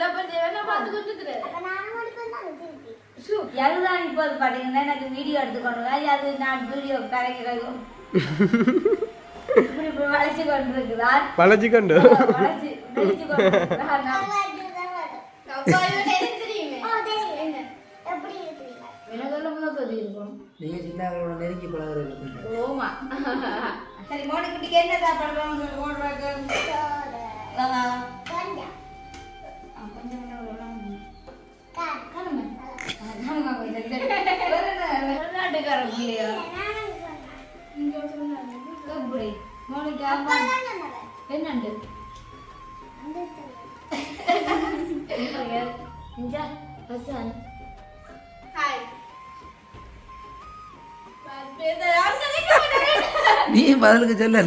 அப்ப நானும் எடுப்பேன் தானே திருப்பி. அதுதான் இப்போ பார்த்தீங்கன்னா எனக்கு வீடியோ எடுத்துக்கொண்டு அது நான் வீடியோ கரைக்க இப்படி இப்படி வளைச்சு கொண்டு. இருக்குதான் வளைச்சு கொண்டு வளைச்சு எல்லாம் நீங்கள் சின்னவங்களோட நெருங்கி பழகுறது ஓமா சரி மோனிக்குட்டிக்கு என்ன சாப்பாடு என்னண்டு அந்த சொல்லு. நீ பதிலுக்கு சொல்லு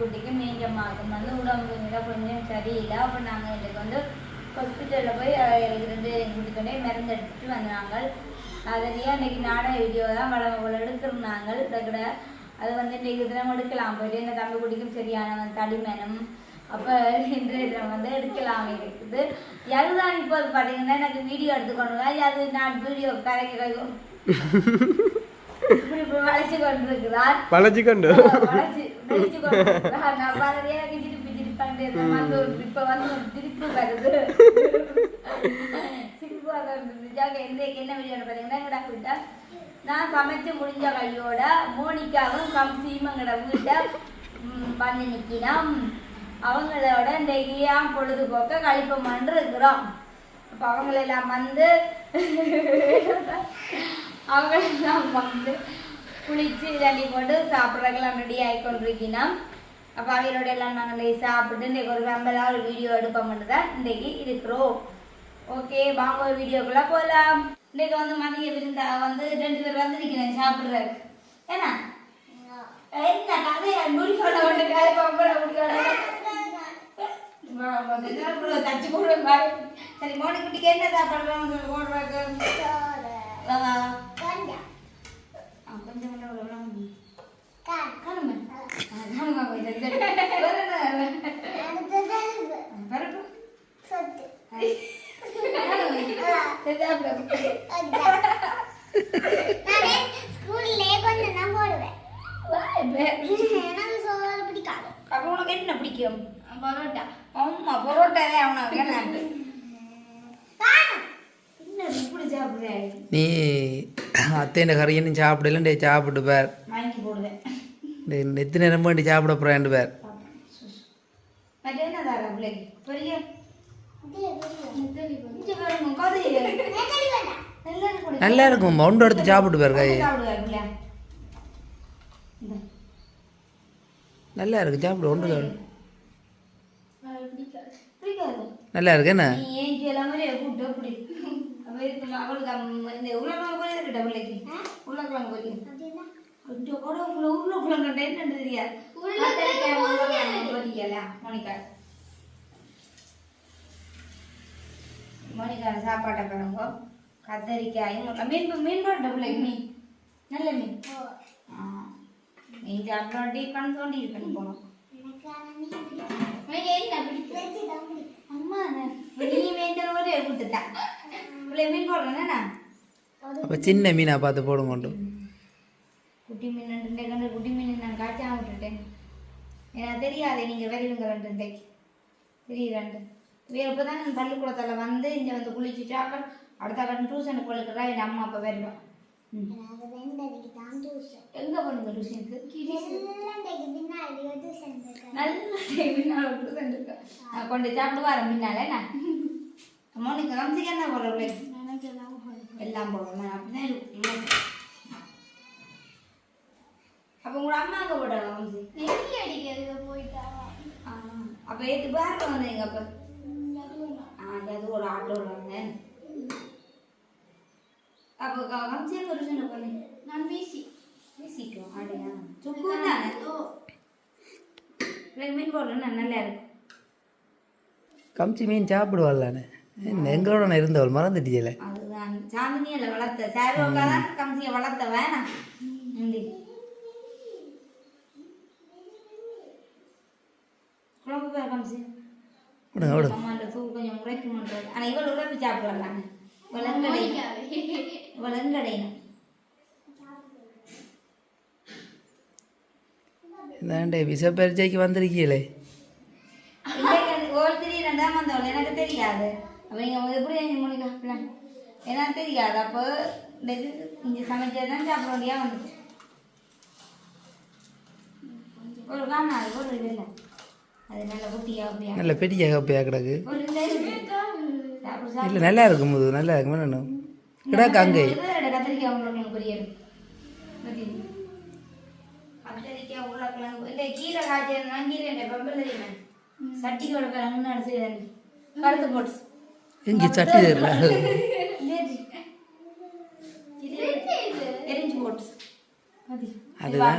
குட்டிக்கு மீண்டும் குட்டிக்கு வந்து உடம்பு நிலை கொஞ்சம் சரியில்லை. அப்போ நாங்கள் எங்களுக்கு வந்து ஹாஸ்பிட்டலில் போய் இருந்து கூட்டிட்டு போய் மருந்து எடுத்துட்டு வந்தாங்க. அதுலேயே இன்னைக்கு நாடக வீடியோ தான் வளம் எடுத்துருந்தாங்க. இதை கூட அது வந்து இன்றைக்கு தினம் எடுக்கலாம். போயிட்டு இந்த தம்பி குட்டிக்கும் சரியான தடிமனம். அப்போ இன்றைய தினம் வந்து எடுக்கலாம் இருக்குது. எதுதான் இப்போ பார்த்தீங்கன்னா எனக்கு வீடியோ எடுத்துக்கொண்டு அது நான் வீடியோ கரைக்க வளைச்சு கொண்டு. இருக்குதான் வளைச்சு கொண்டு. நான் சமைச்சு முடிஞ்ச கையோட மோனிகாவும் கம்சியும் எங்கட வீட்டை வந்து நிற்கினோம். அவங்களோட இன்றைக்கு ஏன் பொழுதுபோக்க கழிப்பமான்னு இருக்கிறோம். அப்போ அவங்களெல்லாம் வந்து அவங்களெல்லாம் வந்து குளிச்சு தண்ணி போட்டு சாப்பிட்றதுக்கெல்லாம் ரெடி ஆகி கொண்டிருக்கணும் அப்போ அவங்களோட எல்லாம் நாங்கள் சாப்பிட்டு இன்றைக்கு ஒரு வெம்பலாக ஒரு வீடியோ எடுப்போம்னு தான் இன்றைக்கு இருக்கிறோம். ஓகே வாங்க ஒரு வீடியோக்குள்ளே போகலாம் இன்றைக்கு வந்து மதிய விருந்தா வந்து ரெண்டு பேர் வந்து நிற்கிறேன் சாப்பிட்றதுக்கு. ஏன்னா? என்ன கதையா? முடிக்கோட ஒன்று காலை பாம்பட முடிக்கோட தச்சு போடுங்க சரி. சரி. வேற என்ன? அடுத்தது அல்வா. உனக்கு என்ன பிடிக்கும் பரோட்டா ஆமா பரோட்டாவே அவனுக்கு என்ன காணும். என்ன இப்படி சாப்பிடுற நீ அத்தையின் கறியன்னு சாப்பிடல டே சாப்பிட்டு பேர். நெத்தி நேரம் வேண்டி சாப்பிட போகிறேன் பேர். நல்லா இருக்கு நல்லா இருக்கும் மவுண்ட் எடுத்து சாப்பிட்டு பேர் இந்த. நல்லா இருக்கு சாப்பிடு ஒன்று நல்லா இருக்கு என்ன? அவளுக்கு இந்த உருளைக்கிழங்கு போய் இருக்கட்ட பிள்ளைக்கு உருளைக்கிழங்கு போய் கொஞ்சம் கூட உங்களை உருளைக்கிழங்கு என்னன்னு தெரியாது மோனிகா. மோனிகா சாப்பாட்டை பாருங்க. கத்தரிக்காயும் மீன் மீன் போட்ட பிள்ளைக்கு நீ நல்ல மீன். மீன் சாப்பிடாட்டி கண் தோண்டி இருக்கணும் போனோம் மீன் என்ன பிடிக்கும். அம்மா நீ மேய்ச்சல் ஒரே விட்டுட்டா. பிள்ளை மீன் போடுறேன்னா அப்போ சின்ன மீனா பார்த்து போடும் கொண்டு குட்டி மீன் ரெண்டு கண்டு குட்டி மீன் நான் காய்ச்சாம விட்டுட்டேன் எனக்கு தெரியாதே நீங்கள் வருவீங்க ரெண்டு இன்றைக்கு தெரியுது ரெண்டு வேறு இப்போ தான் பள்ளிக்கூடத்தில் வந்து இங்கே வந்து குளிச்சுட்டு அப்புறம் அடுத்த கடன் டியூஷனுக்கு போயிருக்கிறா என் அம்மா அப்போ வருவேன் டியூஷன். எங்கே பண்ணுங்க டியூஷனுக்கு. நல்ல கொண்டு சாப்பிட்டு வரேன் பின்னாலே நான் மோனிக்கு கம்சிக்கு என்ன போடுற எனக்கு எல்லாம் போடணும் அப்படிதான் இருக்கும் அப்போ உங்களோட அம்மாவுக்கு போடலாம் நெல்லி அடிக்கிறது போயிட்டா அப்போ எது பேர்ல வந்தீங்க அப்போ ஆ அது ஒரு ஆட்டோவில் வந்தேன் அப்போ கம்சியாக ஒரு சொன்ன பண்ணி நான் பேசி பேசிக்கோ அப்படியா சுக்கு தானே மீன் போடலாம் நல்லா இருக்கும் கம்சி மீன் சாப்பிடுவாள்லானே எங்களோட இருந்தவள் மறந்துட்டீங்களே சாந்தினியில வளர்த்த சாரோக்கா தான் கம்சியை வளர்த்த வேணாம் குழம்பு பேர் கம்சி. தூள் கொஞ்சம் உரைக்குமன்றது ஆனால் இவள் உழைப்பு சாப்பிடுவாங்க விலங்கடையின விலங்கடையின இந்தாண்டே விசப்பரிச்சைக்கு வந்திருக்கீங்களே. ஒருத்தரி ரெண்டாம் வந்தவள். எனக்கு தெரியாது. நீங்கள் எப்படி மொழிக்கா எனக்கு தெரியாது. அப்போ இங்கே சமைச்சது தான் சாப்பிட வேண்டியா வந்துச்சு. ஒரு காணாது ஒரு இது இல்லை அது நல்ல குட்டியா அப்படியா நல்ல பெரிய கப்பையா கிடக்கு. ஒரு இல்லை நல்லா இருக்கும் போது நல்லா இருக்கும் என்ன கிடக்கு அங்கே. கத்திரிக்காய் உருளைக்கிழங்கு பொரியல் மதி. கத்திரிக்காய் உருளைக்கிழங்கு. இல்லை கீரை காய்ச்சல் கீரை பேர் முன்னாடி செய்தேன் கருத்து போட்டு. எங்கே சட்டி மதி. அதுதான்.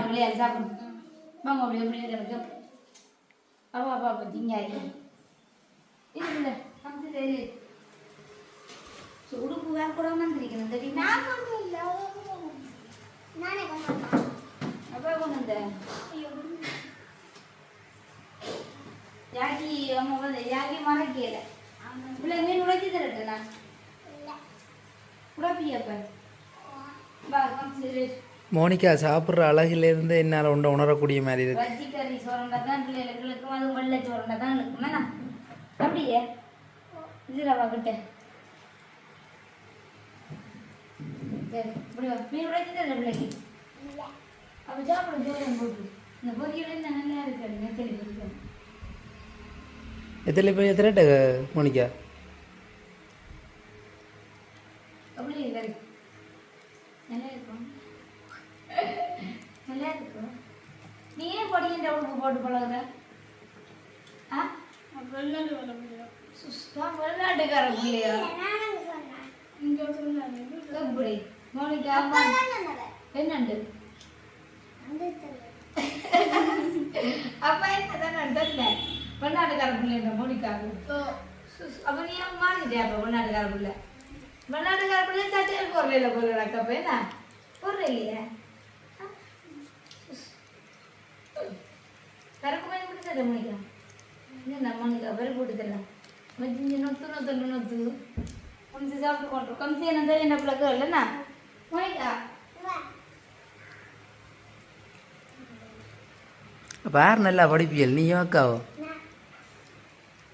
உடுப்பு வேற கூட வந்துருக்கணும் தெரியுமா நான் கொண்டு. அப்பா கொண்டு வந்தேன் யாக்கி அம்மா வந்து யாக்கி மறக்கல பிள்ளை மீன் உடைச்சி தரட்டுண்ணா. உடப்பியப்ப வா காமிச்சு மோனிகா சாப்பிட்ற அழகிலேருந்து என்னால் உண்ட உணரக்கூடிய மாதிரி இருக்கு. வச்சி கறி சுரண்டா தான் பிள்ளைகளுக்கும் அது வெள்ளை தான் இருக்கும் அப்படியே. இதில் வாக்கிட்ட சரி இப்படி வா. மீன் உடைச்சி தரல பிள்ளைக்கு. அப்போ சாப்பிட ஜோரம் போட்டு. இந்த பொரியல் என்ன நல்லா இருக்கு நெத்தலி பொரியல் எத்தனை போய் எத்தனை மோனிகா? அப்படி இருக்கு நல்லா இருக்கும். நல்லா இருக்கும். நீ ஏன் பொடியின் உடுப்பு போட்டு பழகுற ஆ? வெளிநாடு வர முடியும் சுஸ்தா வெளிநாட்டுக்கார பிள்ளையா? இங்க சொன்னாங்க எப்படி மோனிகா என்னண்டு? அப்ப என்னதான் நடந்தது வெளிநாட்டுக்கார பிள்ளைன்ற மோனிகாவுக்கு. அப்ப நீ ஏன் மாறிட்டியா அப்ப வெளிநாட்டுக்கார பிள்ளை? வெளிநாட்டுக்கார பிள்ளை சட்டையில் போடுறல போடுறாக்க என்ன? போடுற இல்லையா கருக்கு மாதிரி போட்டு தர என்ன மோனிகா பரு போட்டு தரலாம் மச்சி நொத்து நொத்து நொத்து கொஞ்சம் சாப்பிட்டு கொண்டு கம்சி என்ன என்ன பிள்ளை இல்லைண்ணா மோனிகா அப்போ யார் நல்லா படிப்பியல்? நீயும் அக்காவோ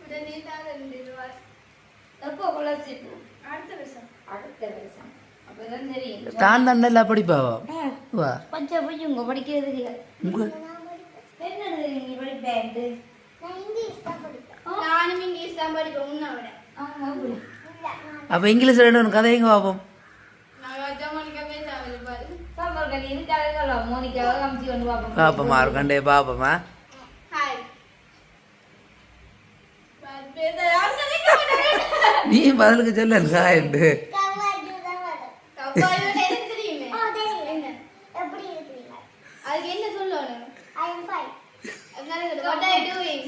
உடனே தான் ரெண்டு ரூபா எப்போ குலசிப்பு அடுத்த வருஷம் அடுத்த வருஷம் அப்பதான் தெரியும் தான் தான் நல்லா படிப்பாவோ? வா. பச்சை போய் உங்க படிக்கிறது இல்லை உங்கள் என்னது நீ படிப்பேன்ட்டு நான் இங்கிலீஷ் தான் படிப்பேன். நானும் இங்கிலீஷ் தான் படிப்பேன் உன்னை விட. ஆமா அப்படி. இல்ல நான் அப்போ இங்கிலீஷ் ரெண்டு ஒன்று காமிச்சு கொண்டு பார்ப்போம். பாப்பமா இருக்கண்டே பாப்பமா ஹாய் நீ பதிலுக்கு சொல்ல காயண்டு கவ்வாயோட எனக்கு தெரியுமே என்ன எப்படி இருக்கீங்க அதுக்கு என்ன சொல்லணும்? I am fine what are you doing?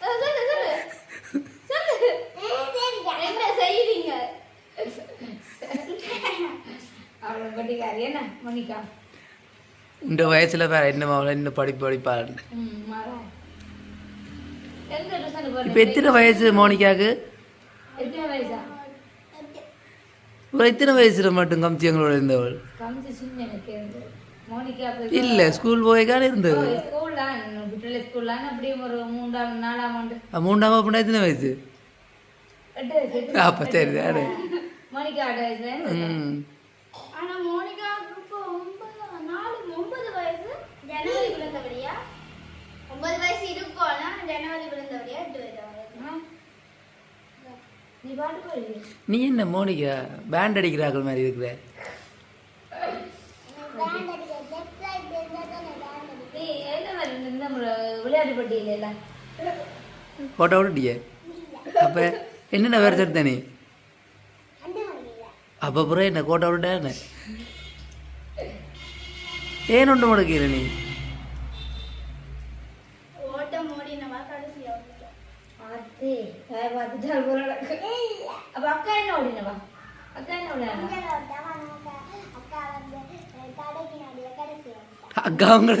சொல்லு சொல்லு. சொல்லு. என்ன செய்றீங்க? அவ்வளோ கட்டிக்காரி என்ன மோனிகா? இந்த வயசுல வேற என்ன இன்னும் படிப்பு ட்ரெஸ் இப்போ எத்தனை வயசு மோனிகாக்கு எத்தனை வயசா ஒரு எத்தனை வயசுல மட்டும் கம்ச்சி எங்களோட இருந்தவள்? காமிச்சு சின்ன எனக்கு இருந்து. மோனிகா இல்ல ஸ்கூல் போய்க்கான இருந்தது. மூன்றாம் நாலாம் ஆண்டு. அஹ் மூன்றாம் அப்படின்னா எத்தனை வயசு? அப்ப சரி தானே ஒன்பது வயசு இருக்கும். ஜனவரி பிறந்தபடியா எட்டு. ஆ? நீ என்ன மோனிகா? பேண்ட் அடிக்கிறார்கள் மாதிரி இருக்கிற போட்டோ விட்டுட்டியே? அப்ப என்னென்ன வேறு எடுத்த நீ? அப்போ புறம் என்ன கோட்டை விட்டானே ஏன் ஒன்று முடக்கிற நீ? அக்கா அவங்கள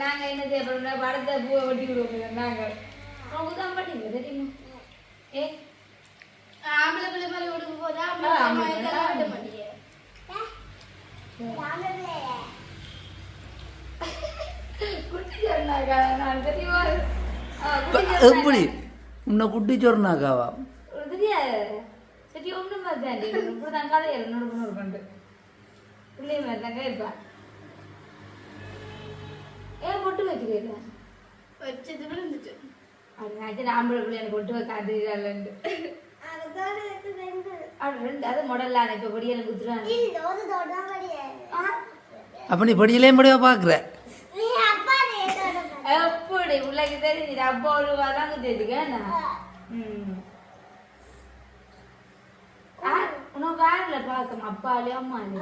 நாங்கள் என்ன செய்ய போறோம் படத்தை பூவை வெட்டி விடுவோம் நாங்கள் அவங்க தான் படிங்க தெரியுமா ஏ? ஆம்பளை பிள்ளை மாதிரி ஓடுக்கு போதா ஆம்பளை குட்டி சொன்னாங்க. எப்படி? உன்னை குட்டி சொன்னாக்காவா? சரி ஒன்றும் பார்த்தாண்டி இப்படி தான் கதை நூறு நூறு கொண்டு பிள்ளைய மாதிரி தான் கேட்பேன் ஏன் பொட்டு வச்சுக்கிறேன் வச்சது விழுந்துச்சு அது ஆம்பளை பிள்ளை எனக்கு பொட்டு வைக்காது இல்லைன்னு அப்போ நீ படியிலே முடியா பார்க்குற? எப்படி? பிள்ளைக்கு தெரியுது அப்பா ஒரு ம். ஆ, உனக்கு யாருல பாசம் அப்பாலே அம்மாலே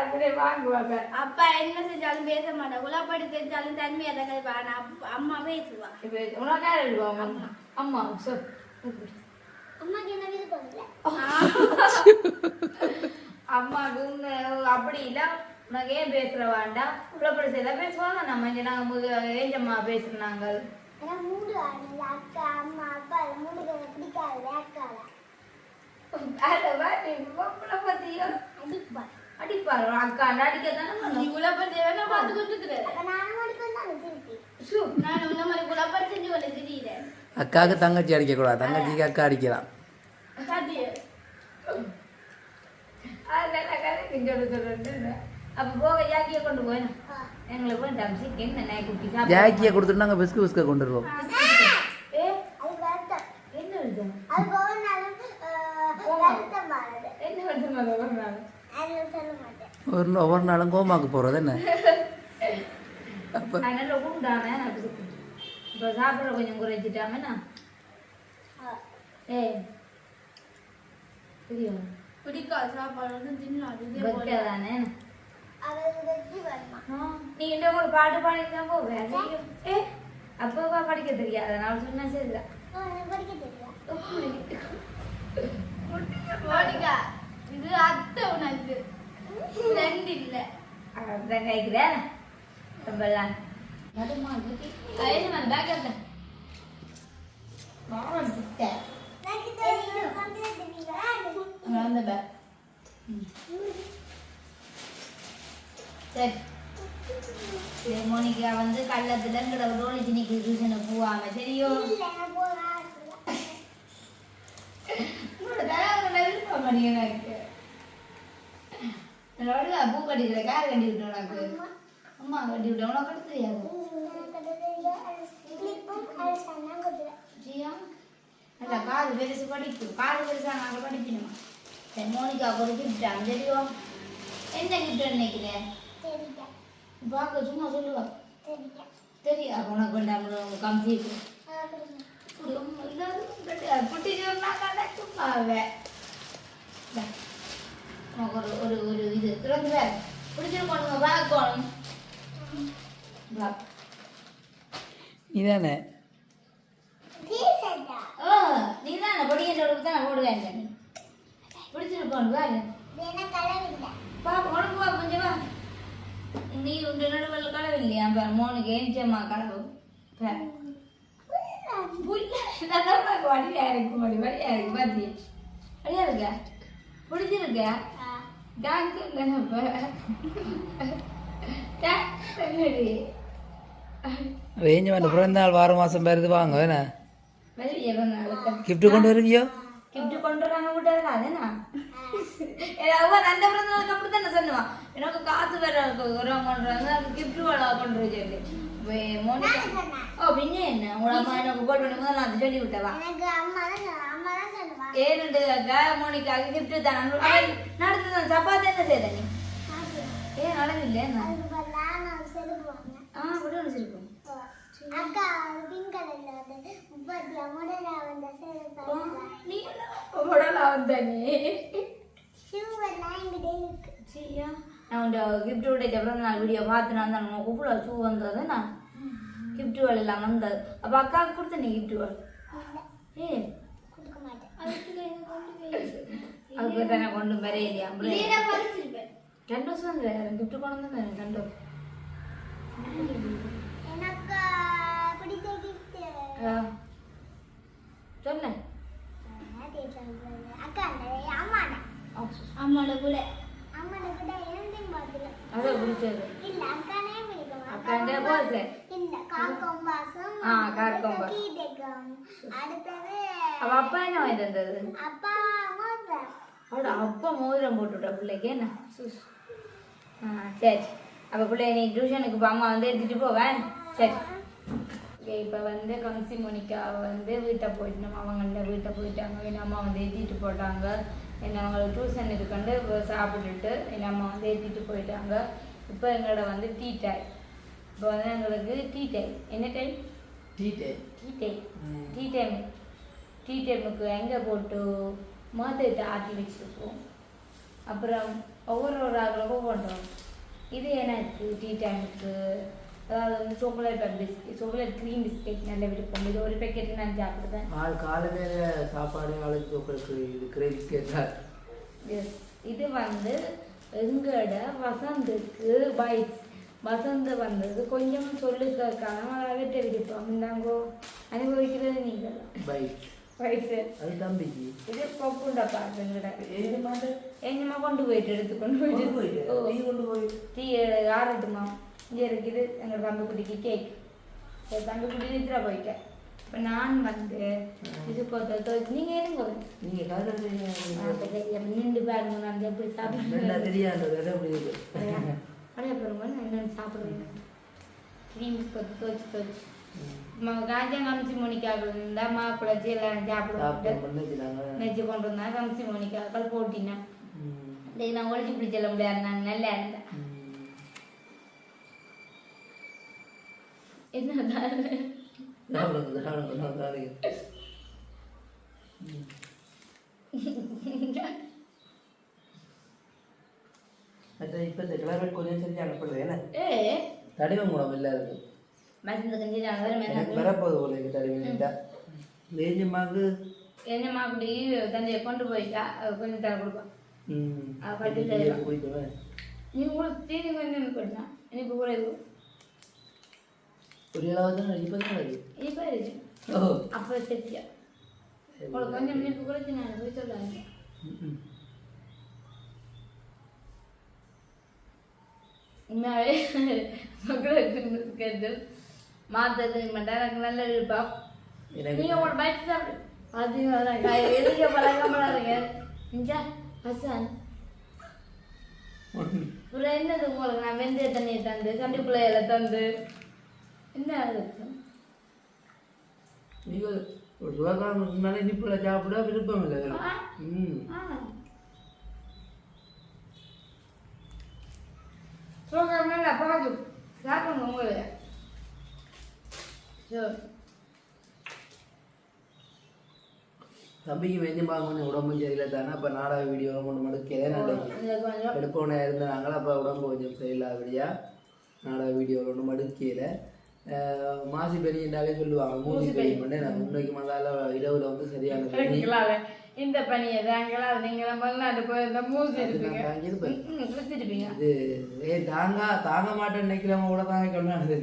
அப்படி வாங்குவாங்க அப்பா என்ன செஞ்சாலும் பேச மாட்டா உலாப்பாடி தெரிஞ்சாலும் தன்மையா தான் கதைப்பா அப்பா- அம்மா பேசுவா இப்போ உனக்கு யார் எழுதுவாங்க அம்மா அம்மா சொல் அம்மாவுக்கு உங்க- அப்படி இல்லை. உனக்கு ஏன் பேசுற வேண்டாம்? புள்ளப்படி செய்தா பேசுவாங்க. நம்ம இங்கே நாங்கள் ஏஞ்சம்மா பேசுனாங்க அடிப்பாரு அக்கா அடிக்கத்தானே நீ பண்ணும் குலாப்பாடி செய்வேன்னா பார்த்து கொண்டு நான் உன்ன மாதிரி குலாப்பாடி செஞ்சு கொண்டு திரியிறேன் அக்காவுக்கு தங்கச்சி அடிக்கக்கூடாது. தங்கச்சிக்கு அக்கா அடிக்கலாம். சாத்தியம் அதெல்லாம் கதை கிஞ்சோடு சொல்லிட்டு அப்போ போக ஜாக்கியை கொடுத்துட்டு நாங்கள் பிஸ்கு பிஸ்க கொண்டு வருவோம். ஒரு ஒவ்வொரு நாளும் கோமாக்கு போகிறது என்ன? அப்போ இப்போ சாப்பிட கொஞ்சம் குறைச்சிட்டாமண்ணா ஏ. தெரியும் பிடிக்காது சாப்பாடு வந்து தின்னாது. வெக்காதானே? நீ இந்த ஒரு பாட்டு பாடிட்டு தான் போவேன் ஏ அப்போவா படிக்க தெரியாது. நான் சொன்னா சரிதான். மோனிகா இது அத்தை உனக்கு. ஃப்ரெண்ட் இல்ல. அதான் கேட்குறேன் ரொம்பலாம் மதுமா குட்டி என்ன மேம் பேக் எடுத்தேன். மாமன் கிட்ட. அந்த பேக் சரி. மோனிகா வந்து கள்ளத்துல எங்கட ரோலிச்சு நிற்கிது டியூஷனுக்கு போவாம சரியோ? பூ கட்டிக்கிற கார் கட்டி விட்டோம் எனக்கு அம்மா. கட்டி விட்டோம் உனக்கு கட்ட தெரியாது இல்ல காது பெருசு படிக்கும் காது பெருசா நாங்கள் படிக்கணுமா? சரி மோனிகாவுக்கு ஒரு கிஃப்ட் சரியோ? என்ன கிஃப்ட் நினைக்கிறேன் பார்க்க சும்மா சொல்லுவா தெரியா உனக்கு வேண்டாம். உனக்கு ஒரு ஒரு ஒரு இது திறந்து வேற பிடிச்சிருக்கணும் பார்க்கணும் நீ தானே ஓ நீ தான் படிக்கிறவளுக்கு தான் போடுவேன் நீ பிடிச்சிருக்கணும் வேறு பாப்பா உனக்கு வா கொஞ்சம் வா நீ உண்டு நடுவில் கலவு இல்லையா பாரு மோனுக்கு ஏஞ்சம்மா கலவு பாரு. புல்ல நான் பார்க்க வடியா இருக்கு மடி வடியா இருக்கு பாத்தி வடியா இருக்க பிடிச்சிருக்க இல்லைனப்ப ரேஞ்சு வேண்ட பிறந்த நாள் வாரம் மாதம் பேருது வாங்க நாளுக்கு கிஃப்ட் கொண்டு வருவியோ கிஃப்ட் கொண்டு வராம விட்டாரு அதேனா அவன் அந்த பிறந்தவனுக்கு அப்படி தானே சொன்னுவான் எனக்கு காசு வேற வரோம் பண்றாங்க அது கிஃப்ட் வேலை கொண்டு சொல்லி மோனிகா ஓ பின்ன என்ன? உங்களோட அம்மா எனக்கு போட் பண்ணி முதல்ல நான் சொல்லி விட்டவா? ஏன்னு அக்கா மோனிகாக்கு கிஃப்ட் தான் அவன் நடந்து சப்பாத்து என்ன செய்த நீ? ஏன் நடவில்லை என்ன? அதுக்கு பதிலா நான் செருப்பு வாங்கினேன் ஆ கூட வச்சிருக்கோம் அக்கா பிங்க் கலர்ல வந்து முப்பத்தி அம்முடல வந்த செருப்பு நீ உடலா வந்த நீ? ஷூ எல்லாம் என்கிட்ட இருக்கு. சரியா நான் உண்ட கிஃப்ட் விட பிறந்த நாள் வீடியோ பார்த்து நான் தான் கூட ஷூ வந்தது நான் கிஃப்ட் வேலை எல்லாம் வந்தது. அப்போ அக்காவுக்கு கொடுத்த நீ கிஃப்ட் வேலை இல்ல, ஏ அதுக்கு தானே கொண்டு நான் பறிச்சிருப்பேன். ரெண்டு வருஷம் வந்து கிஃப்ட் கொண்டு வந்து ரெண்டு. அக்கா ஆ, அம்மாட கூட. அம்மாட கூட ஆ, அப்பா என்ன அப்பா மோதிரம் பிள்ளைக்கு என்ன சுஸ். ஆ சரி அப்போ பிள்ளை நீ டியூஷனுக்கு இப்போ அம்மா வந்து எடுத்துட்டு போவேன் சரி ஓகே இப்போ வந்து கம்சி மோனிகா வந்து வீட்டை போயிட்டு நம்ம அவங்கள்ட்ட வீட்டை போயிட்டாங்க அம்மா வந்து எழுதிட்டு போட்டாங்க என்ன அவங்களுக்கு டியூஷன் இருக்குண்டு சாப்பிட்டுட்டு என் அம்மா வந்து ஏற்றிட்டு போயிட்டாங்க. இப்போ எங்களோட வந்து டீ டைம் இப்போ வந்து எங்களுக்கு டீ டைம் என்ன time டீட்டே tea time tea time tea டைமுக்கு எங்கே போட்டு மாத்திட்டு ஆட்டி வச்சுருப்போம். அப்புறம் ஒவ்வொரு ஒரு ஆளுக்கும் பண்ணுறோம் இது எனக்கு டீ டைமுக்கு அதாவது வந்து chocolate biscuit chocolate cream biscuit நல்ல விருப்பம் இது ஒரு பேக்கெட் நான் சாப்பிடுவேன் காலையில் சாப்பாடு இது கிரேவிஸ் கேட்டார் எஸ் இது வந்து எங்களோட வசந்துக்கு பைட்ஸ் வசந்து வந்தது கொஞ்சம் சொல்லு கேட்காம அவர்கிட்ட விருப்பம் இந்தாங்கோ அனுபவிக்கிறது நீங்கள் பைட்ஸு அது தம்பிக்கு இது பப்புண்டா பாருங்கடா என்னமா கொண்டு போயிட்டு எடுத்து கொண்டு போயிட்டு போயிட்டு கொண்டு போய் டீ ஆறட்டுமா இங்கே இருக்குது. எங்கள் தம்பி குட்டிக்கு கேக் என் தம்பி குட்டி நித்ரா போயிட்டேன். இப்போ நான் வந்து இது போட்டு நீங்கள் என்ன போகிறேன் நீங்கள் நின்று பாருங்க நான் எப்படி சாப்பிடுறேன் தெரியாது அப்படியே பாருங்க என்னென்னு சாப்பிடுவேன் க்ரீம் கொத்து தோச்சு தோச்சு காஞ்சா கம்சி மோனிக்காக இருந்தா மாப்பிள்ளை எல்லாம் சாப்பிடுவோம் சாப்பிட்டு நெஞ்சு கொண்டு வந்தா கம்சி மோனிக்காக்கள் போட்டினேன். நான் ஒழிச்சு பிடிச்சல முடியாது நான் நல்லா இருந்தேன். என்ன இப்போ இந்த கிளைமேட் கொஞ்சம் என்ன தடிவம் வரப்போகுது தடிவம் தந்தையை கொண்டு போயிட்டா கொஞ்சம் தர கொடுப்பா ம் நீ உங்களுக்கு தீனி கொஞ்சம் போட்டா எனக்கு கூட நான் போய் சொல்லாங்க ம் உண்மையாவே மக்களுக்கு இருக்கிறது மாத்தது மட்டும் எனக்கு நல்ல விருப்பம் எனக்கு நீங்க உங்களோட பைக் சாப்பிடு அது எதுக்கு பழக்கமாக இருங்க இஞ்சா ஹசன் அப்புறம் என்னது உங்களுக்கு நான் வெந்தய தண்ணியை தந்து சண்டிக்குள்ள இலை தந்து என்ன நீங்கள் ஒரு சுகாதாரம் முன்னாலே இனிப்புல சாப்பிட விருப்பம் இல்லை. ம். நல்லா பார்த்து சாப்பிடுங்க உங்களை. சரி தம்பிக்கு வெஞ்சமா கொஞ்சம் உடம்பு சரியில்லை தானே அப்போ நாடக வீடியோ கொண்டு மடுக்கல நாளைக்கு. எடுப்போன இருந்தாங்க அப்போ உடம்பு கொஞ்சம் சரியில்லாதபடியா நாடக வீடியோ ஒன்று மடுக்கையில் மாசி பெரியண்டாவே சொல்லுவாங்க. மூசி பெரிய. பண்ணி நான் முன்னைக்கு மதால இரவுல வந்து சரியான. இந்த பணியை தாங்களா நீங்க மறுநாடு போயிருந்தா மூசி இருப்பீங்க இது ஏ தாங்க தாங்க மாட்டேன் நினைக்கிறவங்க கூட தாங்க கொண்டாடுது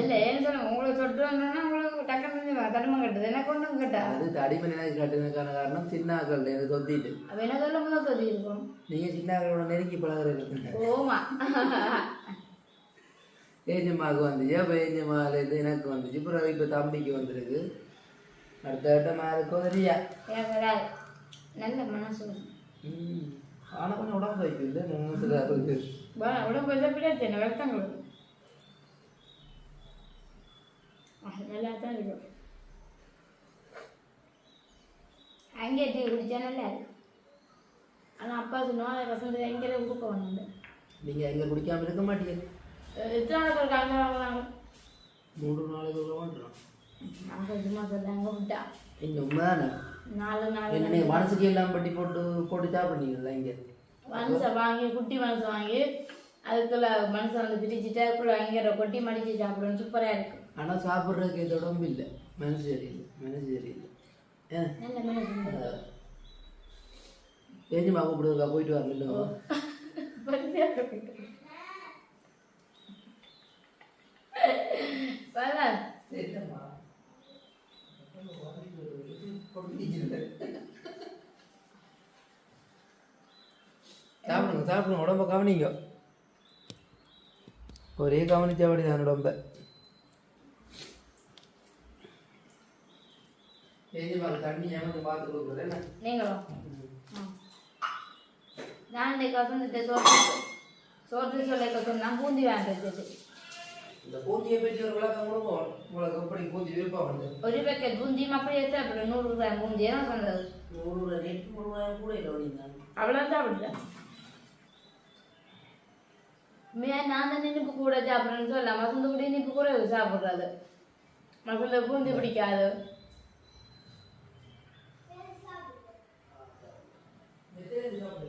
இல்ல ஏன்னு சொல்லுங்க உங்களை வந்தோன்னா உங்களுக்கு டக்குன்னு தடுமம் கட்டுது. என்ன கொண்டும் கட்டா? அது தடிமன் எனக்கு கட்டுனதுக்கான காரணம் சின்ன ஆக்கள் எனக்கு தொத்திட்டு. அப்ப என்ன சொல்ல முதல் தொதி இருக்கும் நீங்கள் சின்ன ஆக்களோட நெருங்கி பழகிறது ஓமா. ஏஞ்சம்மாவுக்கு வந்துச்சு. அப்போ ஏஞ்சம்மாவிலேருந்து எனக்கு வந்துச்சு. அப்புறம் இப்போ தம்பிக்கு வந்திருக்கு. அடுத்த வட்டம் எனக்கு வராது நல்ல மனசு ஆனால் கொஞ்சம் உடம்பு வைக்கும் இல்லை? மனசுல இருக்கு உடம்பு வச்சா பிரச்சனை வருத்தங்களுக்கு நல்லா தான் இருக்கும். அங்கே டீ குடிச்சா நல்லா இருக்கு. ஆனால் அப்பா சொன்னால் வசந்த் எங்கே கொடுக்க வந்தாங்க நீங்க எங்க குடிக்காம இருக்க மாட்டீங்க எத்தனை அங்கே வாங்கினாங்க மூன்று நாளைக்கு ஒரு நாங்கள் சும்மா சொல்கிறாங்க விட்டா இங்க உண்மைதானே நாலு நாலு என்ன மனசுக்கு எல்லாம் பட்டி போட்டு போட்டு சாப்பிடுறீங்களா இங்க. மனுஷை வாங்கி குட்டி மனுஷை வாங்கி அதுக்குள்ள மனுஷன் வந்து பிரிச்சுட்டு அதுக்குள்ள அங்கே கொட்டி மடிச்சு சாப்பிடணும் சூப்பராக இருக்கு. ஆனா சாப்பிட்றதுக்கு இது உடம்பு இல்லை. மனசு சரியில்லை மனசு சரியில்லை. நல்ல மனுஷன் ஏஞ்சிமா கூப்பிடுவா போயிட்டு வரல சாப்பிடுங்க சாப்பிடுங்க உடம்ப கவனிங்க ஒரே கவனிச்சபடி தான் உடம்ப தண்ணி ஏமாந்து பார்த்து கொடுக்குறேன் நீங்களும். நான் இன்னைக்கு வசந்துட்டு சோற்று சோற்று சொல்லிக்க சொன்னா பூந்தி வாங்கிட்டு இந்த பூந்தியை பற்றி ஒரு விளக்கம் கொடுப்போம் உங்களுக்கு எப்படி பூந்தி விருப்பம் வந்து ஒரு பேக்கெட் பூந்தி அப்படியே சாப்பிடுறேன் நூறு ரூபாய் பூந்தி என்ன சொன்னது நூறு ரேட் மூணு ரூபாய் கூட இல்லை நீங்கள் அவ்வளோ சாப்பிடுறேன் மே நான் தான் இனிப்பு கூட சாப்பிட்றேன்னு சொல்லலாம் மசந்து கூட இனிப்பு கூட சாப்பிட்றது மசந்த பூந்தி பிடிக்காது வாங்க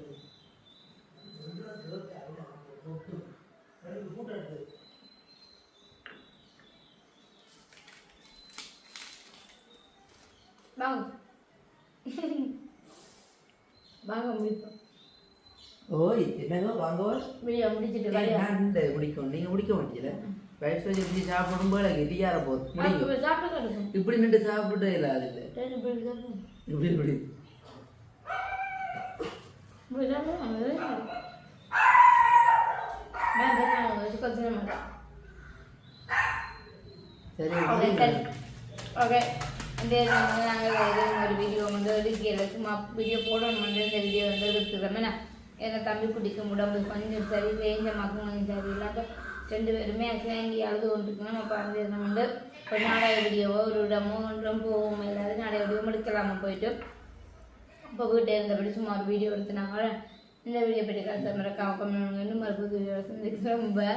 வாங்க முடிப்போம் ஓய் என்னங்க வாங்க முடிச்சிட்டு நான் இந்த முடிக்கும் நீங்க முடிக்க மாட்டீங்களா வயசு வச்சு இப்படி சாப்பிடும் போல கெட்டியார போகுது முடியும் இப்படி நின்று சாப்பிட்டு இல்லை அது இல்லை இப்படி இப்படி. சரி ஓகே இந்த நாங்கள் எதுவும் ஒரு வீடியோ வந்து எடுக்கல சும்மா வீடியோ போடணும் இந்த வீடியோ வந்து எடுத்துக்கிறோம் என்ன எங்கள் தம்பி குட்டிக்கும் உடம்பு கொஞ்சம் சரி வேஞ்ச மக்கள் கொஞ்சம் சரி இல்லாத ரெண்டு பேருமே சேர்ந்து அழுது கொண்டிருக்கணும் அப்போ அந்த இது வந்து ஒரு நாடக வீடியோவோ ஒரு இடமோ ஒன்றும் போவோம் இல்லாத நாடக வீடியோ முடிக்கலாமா போயிட்டு இப்போ வீட்டை இருந்தபடி சும்மா ஒரு வீடியோ எடுத்துனாங்க இந்த வீடியோ பற்றி கருத்து மறக்காம கம்மி இன்னும் மறுபடியும் சந்திக்கிறோம். பை